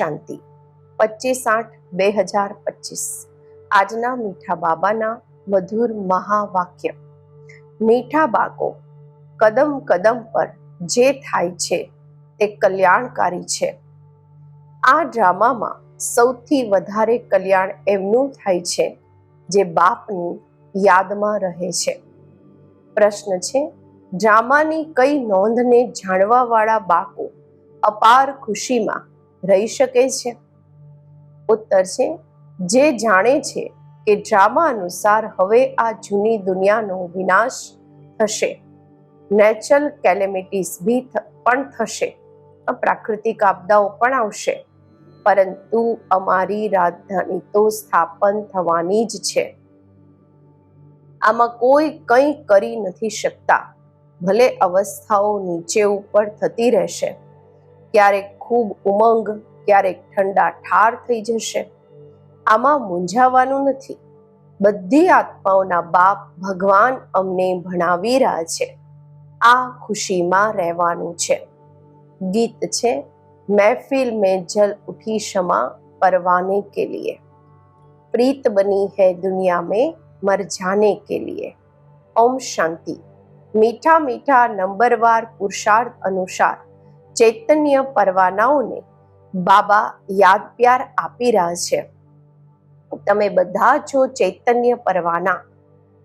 શાંતિ. પચીસ આઠ બે હજાર પચીસ આજના મીઠા બાબાના મધુર મહાવાક્ય. મીઠા બાકો કદમ કદમ પર જે થાય છે તે કલ્યાણકારી છે. આ ડ્રામામાં સૌથી વધારે કલ્યાણ એમનું થાય છે જે બાપની યાદમાં રહે છે. પ્રશ્ન છે, ડ્રામાની કઈ નોંધને જાણવાવાળા બાકો અપાર ખુશીમાં રહી શકે છે? ઉત્તર છે, જે જાણે છે કે ડ્રામા અનુસાર હવે આ જૂની દુનિયાનો વિનાશ થશે. નેચરલ કેલેમિટીસ બી પણ થશે. પ્રાકૃતિક આપદાઓ પણ આવશે. પરંતુ અમારી રાજધાની તો સ્થાપન થવાની જ છે. આમાં કોઈ કંઈ કરી નથી શકતા. ભલે અવસ્થાઓ નીચે ઉપર થતી રહેશે. ક્યારેક ખૂબ ઉમંગ, ક્યારેક ઠંડા ઠાર થઈ જશે. આમાં મૂંઝાવાનું નથી. બધી આત્માઓના બાપ ભગવાન અમને ભણાવી રહ્યા છે. આ ખુશીમાં રહેવાનું છે. ગીત છે મહેફિલ મેં જલ ઉઠી ક્ષમા પરવાને કે લીએ પ્રીત બની હૈ દુનિયા મેં મર જાને કે લીએ ઓમ શાંતિ. મીઠા મીઠા નંબરવાર પુરુષાર્થ અનુસાર ચૈતન્ય પરવાનાઓને બાબા યાદ પ્યાર આપી રહ્યા છે. તમે બધા છો ચૈતન્ય પરવાના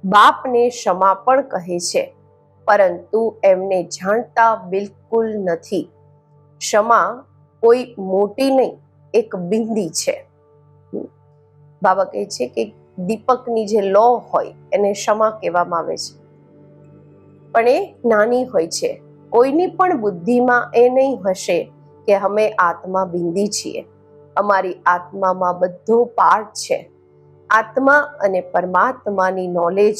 બાપને ક્ષમા પણ કહે છે, પરંતુ એમને જાણતા બિલકુલ નથી. ક્ષમા કોઈ મોટી નહીં, એક બિંદી છે. બાબા કહે છે કે દીપકની જે લો હોય એને ક્ષમા કહેવામાં આવે છે. પણ એ નાની હોય છે. કોઈની પણ બુદ્ધિમાં એ નહીં હશે કે અમે આત્મા બિંદી છીએ. અમારી આત્મામાં બધો પાર્ટ છે. આત્મા અને પરમાત્માની નોલેજ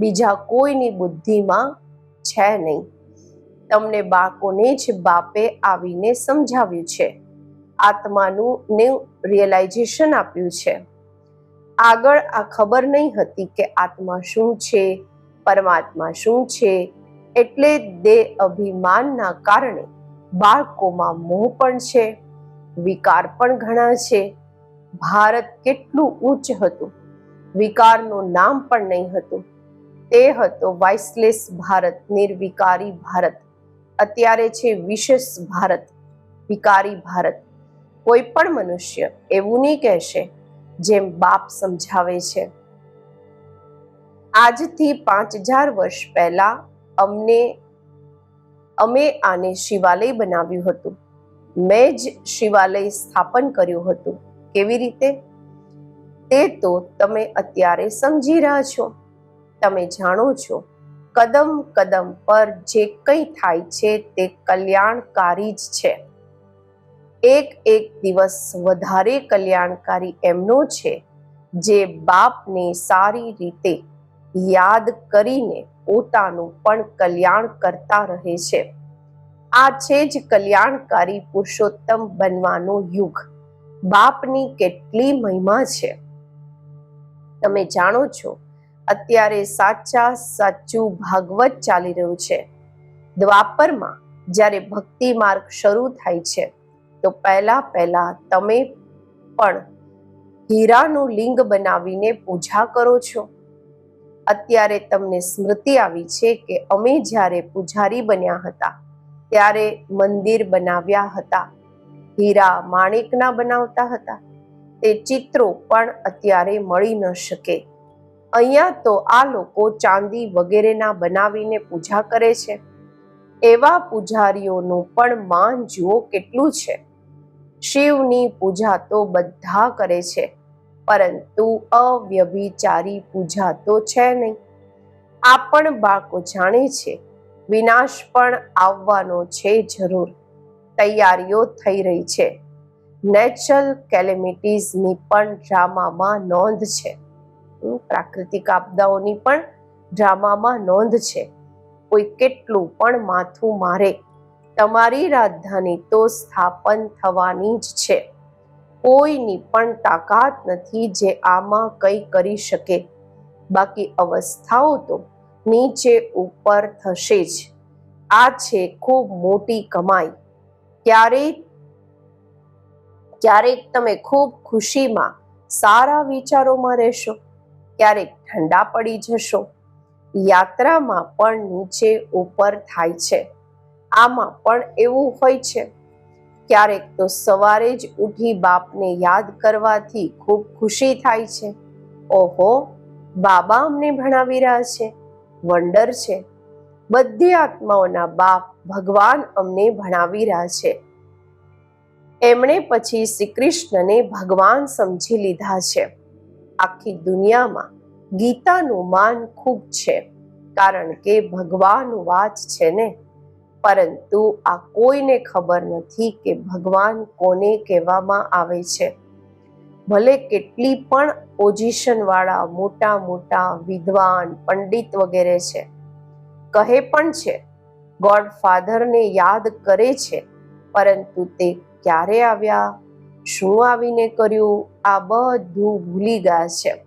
બીજા કોઈની બુદ્ધિમાં છે નહીં. તમને બાળકોને જ બાપે આવીને સમજાવ્યું છે. આત્માનું ને રિયલાઇઝેશન આપ્યું છે. આગળ આ ખબર નહીં હતી કે આત્મા શું છે, પરમાત્મા શું છે એટલે દેહ અભિમાનના કારણે બાળકોમાં મોહ પણ છે, વિકાર પણ ઘણા છે. ભારત કેટલું ઉચ્ચ હતું, વિકારનું નામ પણ નહીં હતું. તે હતો વાઇસલેસ ભારત, નિર્વિકારી ભારત. અત્યારે છે વિશેષ ભારત, વિકારી ભારત. કોઈ પણ મનુષ્ય એવું નહીં કહેશે, જેમ બાપ સમજાવે છે. આજથી પાંચ હજાર વર્ષ પહેલા અમને, અમે આને શિવાલય બનાવ્યું હતું. મેં જ શિવાલય સ્થાપન કર્યું હતું. કેવી રીતે? તે તો તમે અત્યારે સમજી રહ્યા છો. તમે જાણો છો, કદમ કદમ પર જે કંઈ થાય છે તે કલ્યાણકારી જ છે. એક એક દિવસ વધારે કલ્યાણકારી એમનો છે, જે બાપને સારી રીતે યાદ કરીને પોતાનું પણ કલ્યાણ કરતા રહે છે. આ છે જ કલ્યાણકારી પુરુષોત્તમ બનવાનો યુગ. બાપની કેટલી મહિમા છે. તમે જાણો છો, અત્યારે સાચા સાચું ભાગવત ચાલી રહ્યું છે. દ્વાપરમાં જ્યારે ભક્તિ માર્ગ શરૂ થાય છે, તો પહેલા પહેલા તમે પણ હીરાનું લિંગ બનાવીને પૂજા કરો છો. અત્યારે તમને સ્મૃતિ આવી છે કે અમે જ્યારે પૂજારી બન્યા હતા, ત્યારે મંદિર બનાવ્યા હતા. હીરા માણેકના બનાવતા હતા. તે ચિત્રો પણ અત્યારે મળી ન શકે. અહીંયા તો આ લોકો ચાંદી વગેરેના બનાવીને પૂજા કરે છે. એવા પૂજારીઓનું પણ માન જુઓ કેટલું છે. શિવની પૂજા તો બધા કરે છે. પરંતુ અવ્યભિચારી પૂજા તો છે નહીં. આ પણ બાળકો જાણે છે, વિનાશ પણ આવવાનો છે જરૂર. તૈયારીઓ થઈ રહી છે. નેચરલ કેલેમિટીઝની પણ ડ્રામામાં નોંધ છે. પ્રાકૃતિક આપદાઓની પણ ડ્રામામાં નોંધ છે. કોઈ કેટલું પણ માથું મારે. તમારી રાજધાની તો સ્થાપન થવાની જ છે. કોઈની પણ તાકાત નથી જે આમાં કંઈ કરી શકે. બાકી અવસ્થાઓ તો નીચે ઉપર થશે જ. આ છે ખૂબ મોટી કમાઈ. ક્યારેક ક્યારેક તમે ખૂબ ખુશીમાં સારા વિચારોમાં રહેશો, ક્યારેક ઠંડા પડી જશો. યાત્રામાં પણ નીચે ઉપર થાય છે. આમાં પણ એવું હોય છે. ક્યારેક તો સવારે જ ઉઠી બાપને યાદ કરવાથી ખૂબ ખુશી થાય છે. ઓહો, બાબા અમને ભણાવી રહ્યા છે. વંડર છે. બધી આત્માઓના બાપ ભગવાન અમને ભણાવી રહ્યા છે. એમણે પછી શ્રી કૃષ્ણને ભગવાન સમજી લીધા છે. આખી દુનિયામાં ગીતાનું માન ખૂબ છે. કારણ કે ભગવાન વાત છે ને? પરંતુ આ કોઈને ખબર નથી કે ભગવાન કોને કહેવામાં આવે છે. ભલે કેટલી પણ પોઝિશન વાળા મોટા મોટા વિદ્વાન, પંડિત વગેરે છે. કહે પણ છે ગોડ ફાધરને યાદ કરે છે, પરંતુ તે ક્યારે આવ્યા? શું આવીને કર્યું? આ બધું ભૂલી ગયા છે.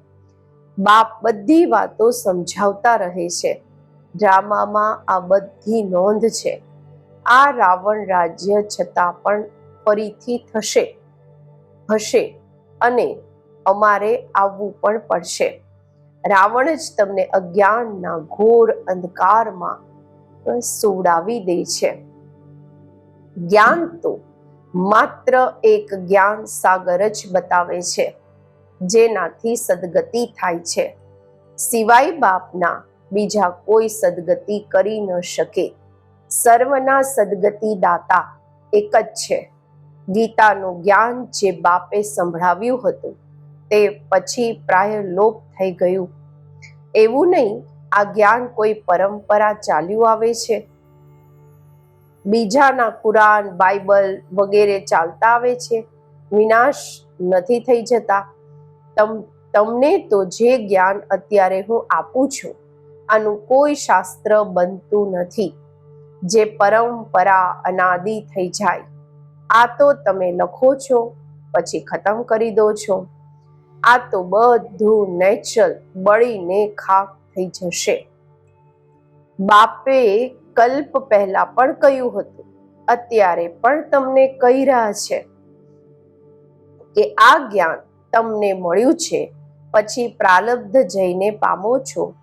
બાપ બધી વાતો સમજાવતા રહે છે. ડ્રામામાં આ બધી નોંધ છે. આ રાવણ રાજ્ય છતાં પણ ફરીથી થશે, હશે અને અમારે આવવું પણ પડશે. રાવણ જ તમને અજ્ઞાનના ઘોર અંધકારમાં સોડાવી દે છે. જ્ઞાન તો માત્ર એક જ્ઞાન સાગર જ બતાવે છે, જેનાથી સદગતિ થાય છે. સિવાય બાપના બીજા કોઈ સદગતિ કરી ન શકે. સર્વના સદગતિ દાતા એક જ છે. ગીતાનું જ્ઞાન જે બાપે સંભળાવ્યું હતું, તે પછી પ્રાય લોપ થઈ ગયું. એવું નહીં, આ જ્ઞાન કોઈ પરંપરા ચાલ્યું આવે છે? બીજાના કુરાન, બાઇબલ વગેરે ચાલતા આવે છે? વિનાશ નથી થઈ જતા? તમ, તમને તો જે જ્ઞાન અત્યારે હું આપું છું, આનું કોઈ શાસ્ત્ર બનતું નથી. જે પરંપરા અનાદિ થઈ જાય. આ તો તમે લખો છો, પછી ખતમ કરી દો છો. આ તો બધું નેચરલ બળીને ખાક થઈ જશે. બાપે કલ્પ પહેલા પણ કહ્યું હતું, અત્યારે પણ તમને કહી રહ્યા છે કે આ જ્ઞાન તમને મળ્યું છે, પછી પ્રાલબ્ધ જઈને પામો છો.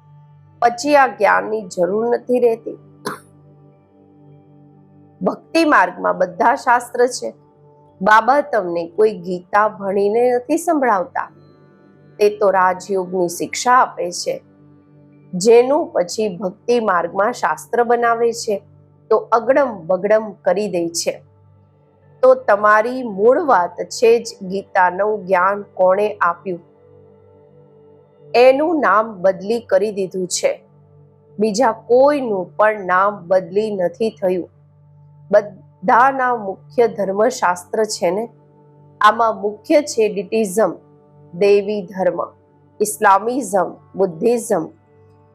પછી આ જ્ઞાનની જરૂર નથી રહેતી. ભક્તિ માર્ગમાં બધા શાસ્ત્ર છે. બાબા તમને કોઈ ગીતા ભણીને નથી સંભળાવતા. તે તો રાજયોગની શિક્ષા આપે છે. જેનું પછી ભક્તિ માર્ગમાં શાસ્ત્ર બનાવે છે, તો અગડમ બગડમ કરી દે છે. તો તમારી મૂળ વાત છે જ ગીતાનું જ્ઞાન કોણે આપ્યું? એનું નામ બદલી કરી દીધું છે. બીજા કોઈનું પણ નામ બદલી નથી થયું. બધાના મુખ્ય ધર્મશાસ્ત્ર છે ને? આમાં મુખ્ય છે ડિટિઝમ, દેવી ધર્મ, ઇસ્લામિઝમ, બુદ્ધિઝમ.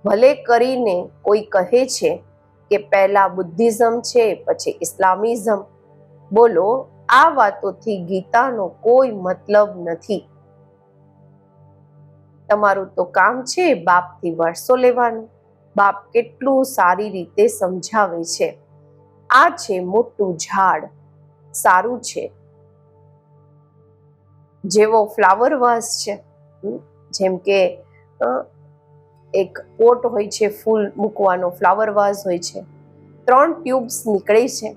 ભલે કરીને કોઈ કહે છે કે પહેલા બુદ્ધિઝમ છે, પછી ઇસ્લામિઝમ. બોલો, આ વાતોથી ગીતાનો કોઈ મતલબ નથી. તમારું તો કામ છે બાપથી વર્ષો લેવાનું. બાપ કેટલું સારી રીતે સમજાવે છે. આ છે મોટું ઝાડ. સારું છે. જેવો ફ્લાવર વાસ છે જેમ કે એક પોટ હોય છે, ફૂલ મૂકવાનો ફ્લાવર વાઝ હોય છે. ત્રણ ટ્યુબ્સ નીકળે છે.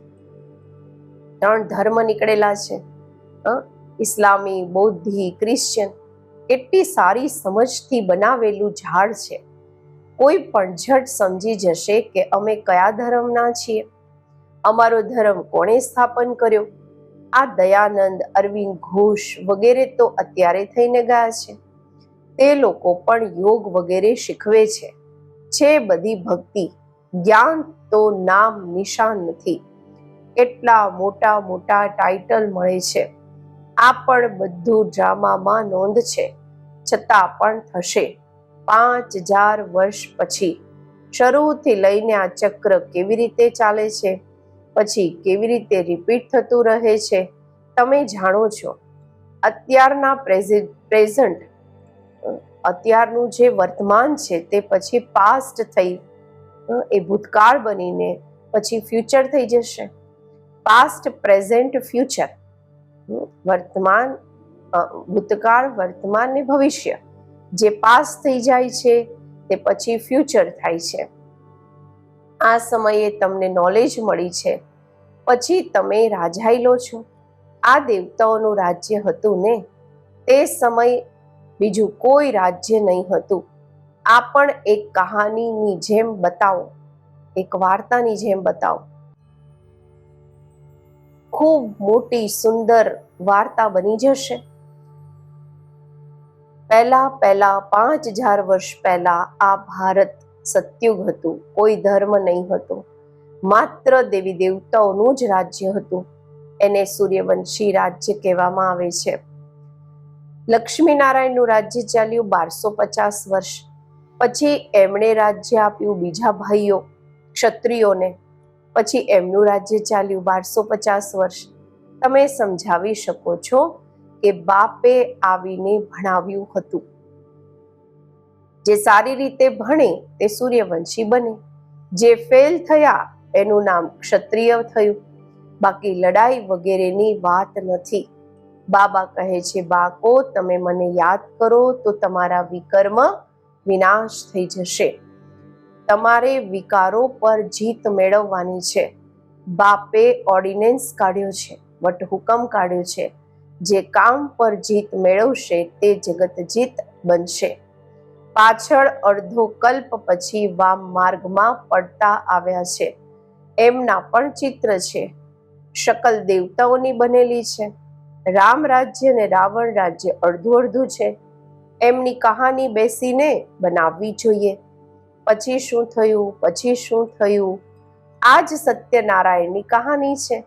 ત્રણ ધર્મ નીકળેલા છે. ઇસ્લામી, બૌદ્ધિ ક્રિશ્ચિયન કેટલી સારી સમજથી બનાવેલું ઝાડ છે. કોઈ પણ ઝટ સમજી જશે કે અમે કયા ધર્મના છીએ. અમારો ધર્મ કોણે સ્થાપન કર્યો? આ દયાનંદ, અરવિંદ ઘોષ વગેરે તો અત્યારે થઈને ગયા છે. તે લોકો પણ યોગ વગેરે શીખવે છે. છે બધી ભક્તિ. જ્ઞાન તો નામ નિશાન નથી. કેટલા મોટા મોટા ટાઇટલ મળે છે. આ પણ બધું ડ્રામામાં નોંધ છે. છતાં પણ થશે. પાંચ હજાર વર્ષ પછી શરૂથી લઈને આ ચક્ર કેવી રીતે ચાલે છે? પછી કેવી રીતે રિપીટ થતું રહે છે, તમે જાણો છો. અત્યારના પ્રેઝન્ટ અત્યારનું જે વર્તમાન છે તે પછી પાસ્ટ થઈ એ ભૂતકાળ બનીને પછી ફ્યુચર થઈ જશે. પાસ્ટ પ્રેઝન્ટ ફ્યુચર વર્તમાન ભૂતકાળ, વર્તમાન ને ભવિષ્ય, જે પાસ થઈ જાય છે તે પછી ફ્યુચર થાય છે. આ સમયે તમને નોલેજ મળી છે. પછી તમે રાજાઈ લો છો. આ દેવતાઓનું રાજ્ય હતું ને? તે સમય બીજું કોઈ રાજ્ય નહીં હતું. આ પણ એક કહાનીની જેમ બતાવો. એક વાર્તાની જેમ બતાવો. ખૂબ મોટી સુંદર વાર્તા બની જશે. પહેલા પહેલા પાંચ હજાર વર્ષ પહેલા આ ભારત સત્યુગ હતું, કોઈ ધર્મ નહીં હતો. માત્ર દેવી દેવતાઓનું જ રાજ્ય હતું. એને સૂર્યવંશી રાજ્ય કહેવામાં આવે છે. લક્ષ્મીનારાયણનું રાજ્ય ચાલ્યું બારસો પચાસ વર્ષ. પછી એમણે રાજ્ય આપ્યું બીજા ભાઈઓ, ક્ષત્રિયોને. પછી એમનું રાજ્ય ચાલ્યું બારસો પચાસ વર્ષ. તમે સમજાવી શકો છો કે બાપે આવીને ભણાવ્યું હતું. જે સારી રીતે ભણે તે સૂર્યવંશી બને. જે ફેલ થયા એનું નામ ક્ષત્રિય થયું. બાકી લડાઈ વગેરેની વાત નથી. બાબા કહે છે બાકો તમે મને યાદ કરો તો તમારા વિકર્મ વિનાશ થઈ જશે. તમારે વિકારો પર જીત મેળવવાની છે. બાપે ઓર્ડિનેન્સ કાઢ્યો છે, વટહુકમ કાઢ્યો છે. જે કામ પર જીત મેળવશે તે જગત જીત બનશે. પાછળ અડધો કલ્પ પછી વામ માર્ગમાં પડતા આવ્યા છે. એમના પણ ચિત્ર છે. શકલ દેવતાઓની બનેલી છે. રામ રાજ્ય અને રાવણ રાજ્ય અડધું અડધું છે. એમની કહાની બેસીને બનાવવી જોઈએ. પછી શું થયું? પછી શું થયું? આ જ સત્યનારાયણની કહાની છે.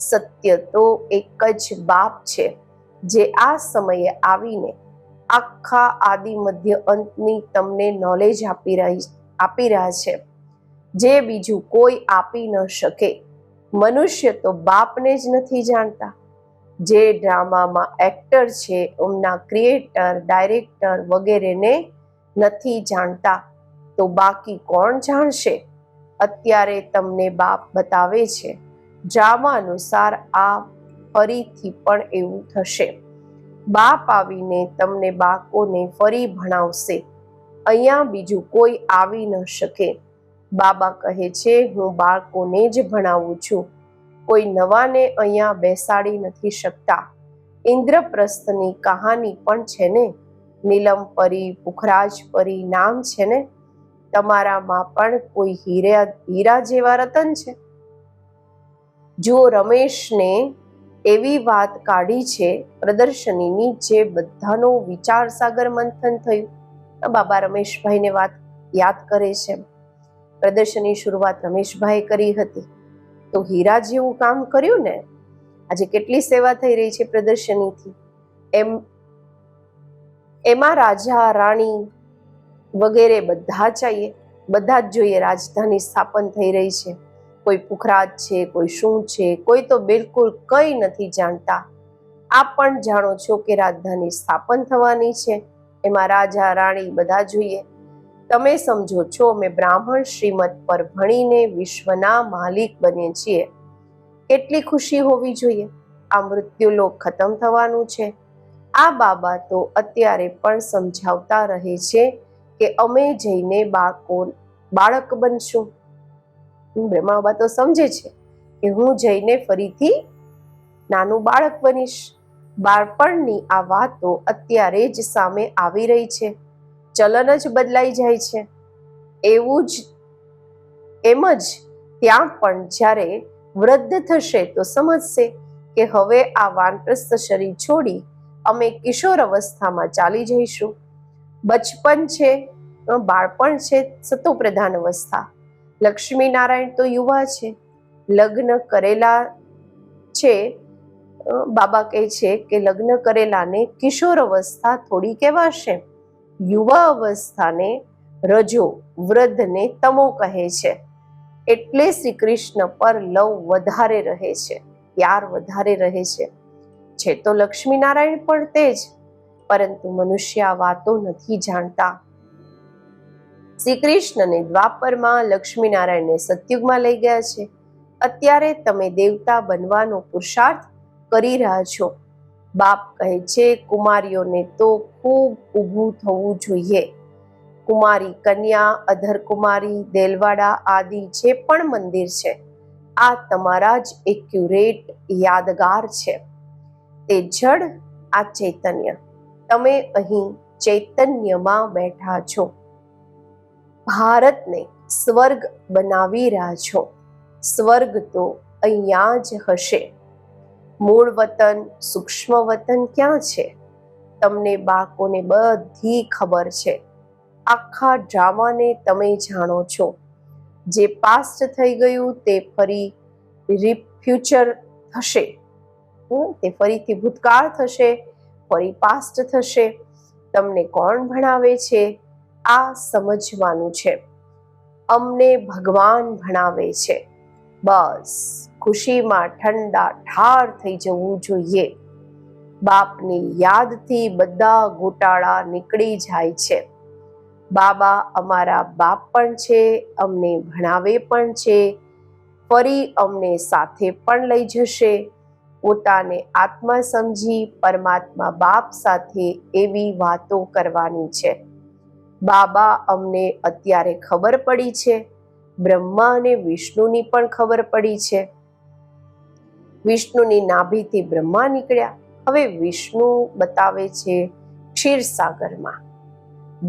સત્ય તો એક જ બાપ છે, જે આ સમયે આવીને આખા આદિ મધ્ય અંતની તમને નોલેજ આપી રહી, આપી રહ્યા છે. જે બીજું કોઈ આપી ન શકે. મનુષ્ય તો બાપને જ નથી જાણતા. જે ડ્રામામાં એક્ટર છે, એમના ક્રિએટર ડાયરેક્ટર વગેરેને નથી જાણતા. તો બાકી કોણ જાણશે? અત્યારે તમને બાપ બતાવે છે. ડ્રામા અનુસાર આ ફરીથી પણ એવું થશે. બાપ આવીને તમને બાળકોને ફરી ભણાવશે. અહીંયા બીજું કોઈ આવી ન શકે. બાબા કહે છે, હું બાળકોને જ ભણાવું છું. કોઈ નવાને અહીંયા બેસાડી નથી શકતા. ઇન્દ્રપ્રસ્થની કહાની પણ છે ને? નીલમ પરી, પુખરાજ પરી નામ છે ને? તમારામાં પણ કોઈ હીરા હીરા જેવા રતન છે? જો રમેશને એવી વાત કાઢી છે પ્રદર્શનીની જે બધાનો વિચાર સાગર મંથન થયું. બાબા રમેશભાઈને વાત યાદ કરે છે. પ્રદર્શનની શરૂઆત રમેશભાઈએ કરી હતી. તો હીરા જેવું કામ કર્યું ને? આજે કેટલી સેવા થઈ રહી છે પ્રદર્શનીથી. એમ, એમાં રાજા, રાણી વગેરે બધા ચાહીએ બધા જ જોઈએ રાજધાની સ્થાપન થઈ રહી છે. કોઈ પુખરાજ છે, કોઈ શું છે, કોઈ તો બિલકુલ કંઈ નથી જાણતા. આપ પણ જાણો છો કે રાજધાની સ્થાપન થવાની છે. એમાં રાજા, રાણી બધા જોઈએ. તમે સમજો છો, અમે બ્રાહ્મણ શ્રીમત પર ભણીને વિશ્વના માલિક બને છીએ. કેટલી ખુશી હોવી જોઈએ. આ મૃત્યુલોક ખતમ થવાનું છે. આ બાબા તો અત્યારે પણ સમજાવતા રહે છે કે અમે જઈને બાળકો, બાળક બનશું. બ્રહ્મા બાબા તો સમજે છે કે હું જઈને ફરીથી નાનું બાળક બનીશ. બાળપણની આ વાતો અત્યારે જ સામે આવી રહી છે. ચલન જ બદલાઈ જાય છે. એવું જ, એમ જ ત્યાં પણ જ્યારે વૃદ્ધ થશે તો સમજશે કે હવે આ વાનપ્રસ્થ શરીર છોડી અમે કિશોર અવસ્થામાં ચાલી જઈશું. બચપન છે, બાળપણ છે, સતોપ્રધાન અવસ્થા. લક્ષ્મી નારાયણ તો યુવા છે. લગ્ન કરેલા છે. બાબા કહે છે કે લગ્ન કરેલાને કિશોર અવસ્થા થોડી કહેવાશે. યુવા અવસ્થાને રજો, વૃદ્ધને તમો કહે છે. એટલે શ્રી કૃષ્ણ પર લવ વધારે રહે છે. પ્યાર વધારે રહે છે. છે તો લક્ષ્મી નારાયણ પણ તે જ. પરંતુ મનુષ્ય વાતો નથી જાણતા. શ્રી કૃષ્ણને દ્વાપરમાં લક્ષ્મીનારાયણને સતયુગમાં લઈ ગયા છે. અત્યારે તમે દેવતા બનવાનો પુરુષાર્થ કરી રહ્યા છો. બાપ કહે છે, કુમારીઓને તો ખૂબ ઊભું થવું જોઈએ. કુમારી, કન્યા અધર કુમારી દેલવાડા આદિ જે પણ મંદિર છે, આ તમારા જ એક્યુરેટ યાદગાર છે. તે જડ આ ચૈતન્ય. તમે અહીં ચૈતન્યમાં બેઠા છો. ભારતને સ્વર્ગ બનાવી રહ્યા છો. સ્વર્ગ તો અહીંયા જ હશે. મૂળ વતન, સૂક્ષ્મ વતન ક્યાં છે? તમને બાળકોને બધી ખબર છે. આખા ડ્રામાને તમે જાણો છો. જે પાસ્ટ થઈ ગયું તે ફરી ફ્યુચર થશે. તે ફરીથી ભૂતકાળ થશે, ફરી પાસ્ટ થશે. તમને કોણ ભણાવે છે? આ સમજવાનું છે. અમને ભગવાન ભણાવે છે. બસ, ખુશીમાં ઠંડા ઠાર થઈ જવું જોઈએ. બાપની યાદથી બધા ગોટાળા નીકળી જાય છે. બાબા અમારા બાપ પણ છે, અમને ભણાવે પણ છે. ફરી અમને સાથે પણ લઈ જશે. પોતાને આત્મા સમજી પરમાત્મા બાપ સાથે એવી વાતો કરવાની છે. બાબા અમને અત્યારે ખબર પડી છે. બ્રહ્મા અને વિષ્ણુની પણ ખબર પડી છે. વિષ્ણુની નાભીથી બ્રહ્મા નીકળ્યા. હવે વિષ્ણુ બતાવે છે ક્ષીરસાગરમાં.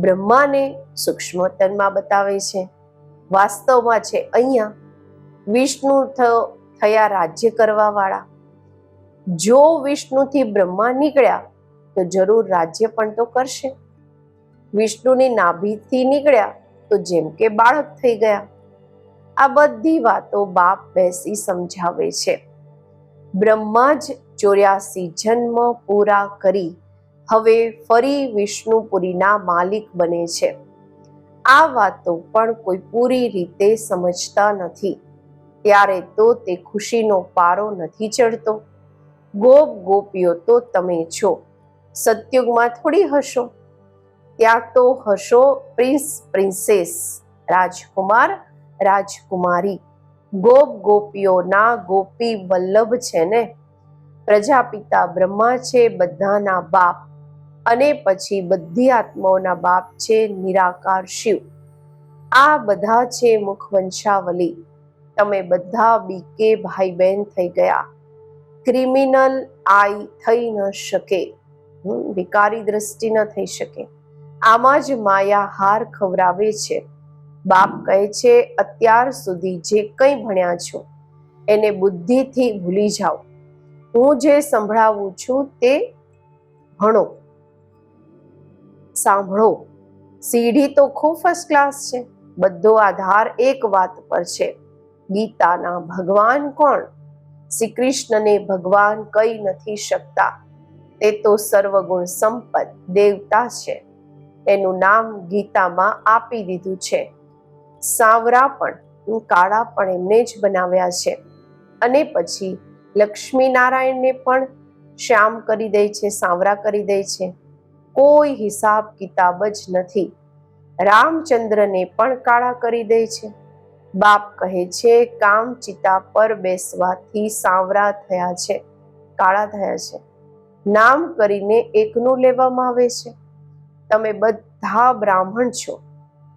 બ્રહ્માને સૂક્ષ્મતનમાં બતાવે છે. વાસ્તવમાં છે અહીંયા વિષ્ણુ થયા રાજ્ય કરવા વાળા જો વિષ્ણુથી બ્રહ્મા નીકળ્યા, તો જરૂર રાજ્ય પણ તો કરશે. વિષ્ણુની નાભીથી નીકળ્યા તો જેમ કે બાળક થઈ ગયા. આ બધી વાતો બાપ બેસી સમજાવે છે. બ્રહ્મા જ ચોર્યાસી જન્મ પૂરા કરી હવે ફરી વિષ્ણુપુરીના માલિક બને છે. આ વાતો પણ કોઈ પૂરી રીતે સમજતા નથી. ત્યારે તો તે ખુશીનો પારો નથી ચડતો. ગોપ ગોપીઓ તો તમે છો. સત્યુગમાં થોડી હશો. ત્યાં તો હશો પ્રિન્સ, પ્રિન્સેસ, રાજકુમાર, રાજકુમારી. ગોપ ગોપીઓના ગોપી વલ્લભ છે ને? પ્રજાપિતા બ્રહ્મા છે, બધાના બાપ. અને પછી બધી આત્માઓના બાપ છે, નિરાકાર શિવ. આ બધા છે મુખવંશાવલી. તમે બધા બીકે ભાઈ બહેન થઈ ગયા. ક્રિમિનલ આઈ થઈ ન શકે. વિકારી દ્રષ્ટિ ન થઈ શકે. આમાં જ માયા હાર ખવરાવે છે. બાપ કહે છે, અત્યાર સુધી જે કંઈ ભણ્યા છો, એને બુદ્ધિથી ભૂલી જાઓ. હું જે સંભળાવું છું તે ભણો. સાંભળો. સીડી તો ખૂબ ફર્સ્ટ ક્લાસ છે. બધો આધાર એક વાત પર છે. ગીતાના ભગવાન કોણ? શ્રી કૃષ્ણને ભગવાન કઈ નથી શકતા. તે તો સર્વગુણ સંપદ દેવતા છે. એનું નામ ગીતામાં આપી દીધું છે. સાવરા પણ કાળા પણ એમને જ બનાવ્યા છે. અને પછી લક્ષ્મીનારાયણને પણ શ્યામ કરી દે છે, સાવરા કરી દે છે. કોઈ હિસાબ કિતાબ જ નથી. રામચંદ્રને પણ કાળા કરી દે છે. બાપ કહે છે, કામ ચિતા પર બેસવાથી સાવરા થયા છે, કાળા થયા છે. નામ કરીને એકનું લેવામાં આવે છે. તમે બધા બ્રાહ્મણ છો.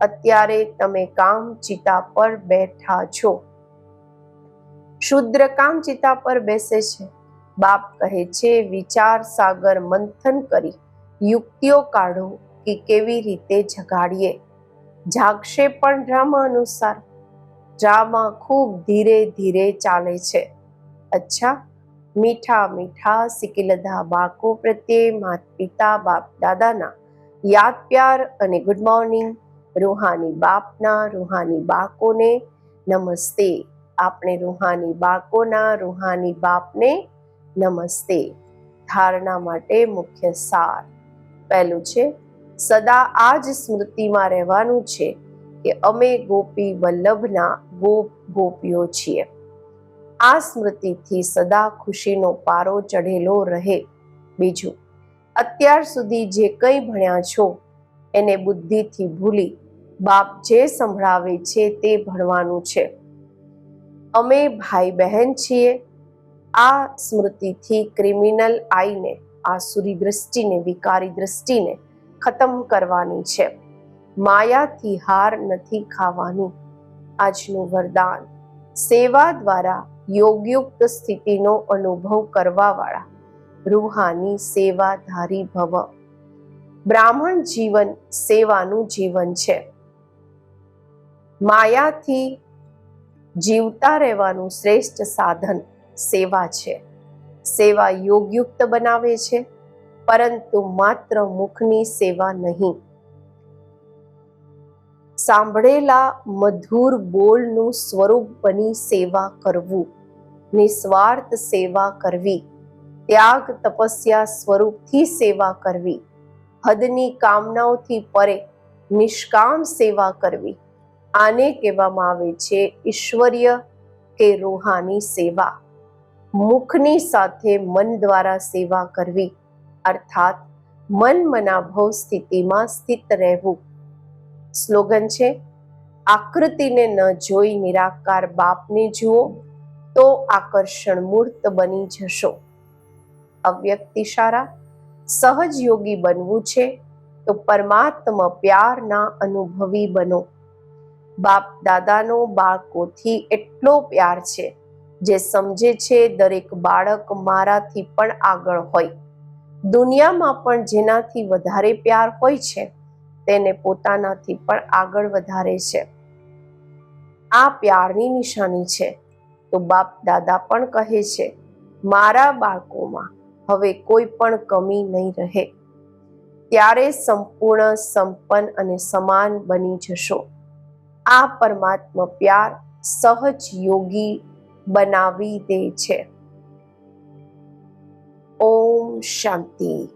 અત્યારે તમે કામ ચિતા પર બેઠા છો. શુદ્ર કામ ચિતા પર બેસે છે. બાપ કહે છે, વિચાર સાગર મંથન કરી. યુક્તિઓ કાઢો કે કેવી રીતે જગાડીએ. જાગશે પણ ડ્રામા અનુસાર. ડ્રામા ખૂબ ધીરે ધીરે ચાલે છે. અચ્છા, મીઠા મીઠા સિકિલધા બાકો પ્રત્યે માત પિતા બાપ દાદાના યાદ પ્યાર અને ગુડ મોર્નિંગ રૂહાની બાપના, રૂહાની બાળકોને નમસ્તે. આપણે રૂહાની બાળકોના રૂહાની બાપને નમસ્તે. ધારણા માટે મુખ્ય સાર. પહેલું છે, સદા આ જ સ્મૃતિમાં રહેવાનું છે કે અમે ગોપી વલ્લભના ગોપ ગોપીઓ છીએ. આ સ્મૃતિથી સદા ખુશીનો પારો ચઢેલો રહે. બીજું અત્યાર સુધી જે કંઈ ભણ્યા છો, એને બુદ્ધિથી ભૂલી બાપ જે સંભળાવે છે તે ભણવાનું છે. અમે ભાઈ બહેન છીએ. આ સ્મૃતિથી ક્રિમિનલ આઈને આસુરી દ્રષ્ટિને વિકારી દ્રષ્ટિને ખતમ કરવાની છે. માયાથી હાર નથી ખાવાની આજનું વરદાન. સેવા દ્વારા યોગયુક્ત સ્થિતિનો અનુભવ કરવાવાળા રૂહાની સેવાધારી ભવ. બ્રાહ્મણ જીવન સેવાનું જીવન છે. માયાથી જીવતા રહેવાનું શ્રેષ્ઠ સાધન સેવા છે. સેવા યોગયુક્ત બનાવે છે, પરંતુ માત્ર મુખની સેવા નહીં. સાંભળેલા મધુર બોલનું સ્વરૂપ બની સેવા કરવું, નિસ્વાર્થ સેવા કરવી. ત્યાગ તપસ્યા સ્વરૂપથી સેવા કરવી. હદની કામનાઓથી પરે નિષ્કામ સેવા કરવી. આને કહેવામાં આવે છે ઈશ્વરીય કે રૂહાની સેવા. મુખની સાથે મન દ્વારા સેવા કરવી. અર્થાત, મન મનાભવ સ્થિતિમાં સ્થિત રહેવું. સ્લોગન છે, આકૃતિને ન જોઈ નિરાકાર બાપને જુઓ, તો આકર્ષણ મૂર્ત બની જશો. અવ્યક્ત ઇશારા સહજ યોગી બનવું છે, તો પરમાત્મા પ્યારના અનુભવી બનો. બાપ દાદાનો બાળકોથી એટલો પ્યાર છે, જે સમજે છે દરેક બાળક મારાથી પણ આગળ હોય. દુનિયામાં પણ જેનાથી વધારે પ્યાર હોય છે, તેને પોતાનાથી પણ આગળ વધારે છે. આ પ્યારની નિશાની છે, તો બાપ દાદા પણ કહે છે, મારા બાળકોમાં હવે કોઈ પણ કમી નહીં રહે. ત્યારે સંપૂર્ણ સંપન્ન અને સમાન બની જશો. આ પરમાત્મા પ્યાર સહજ યોગી બનાવી દે છે. ઓમ શાંતિ.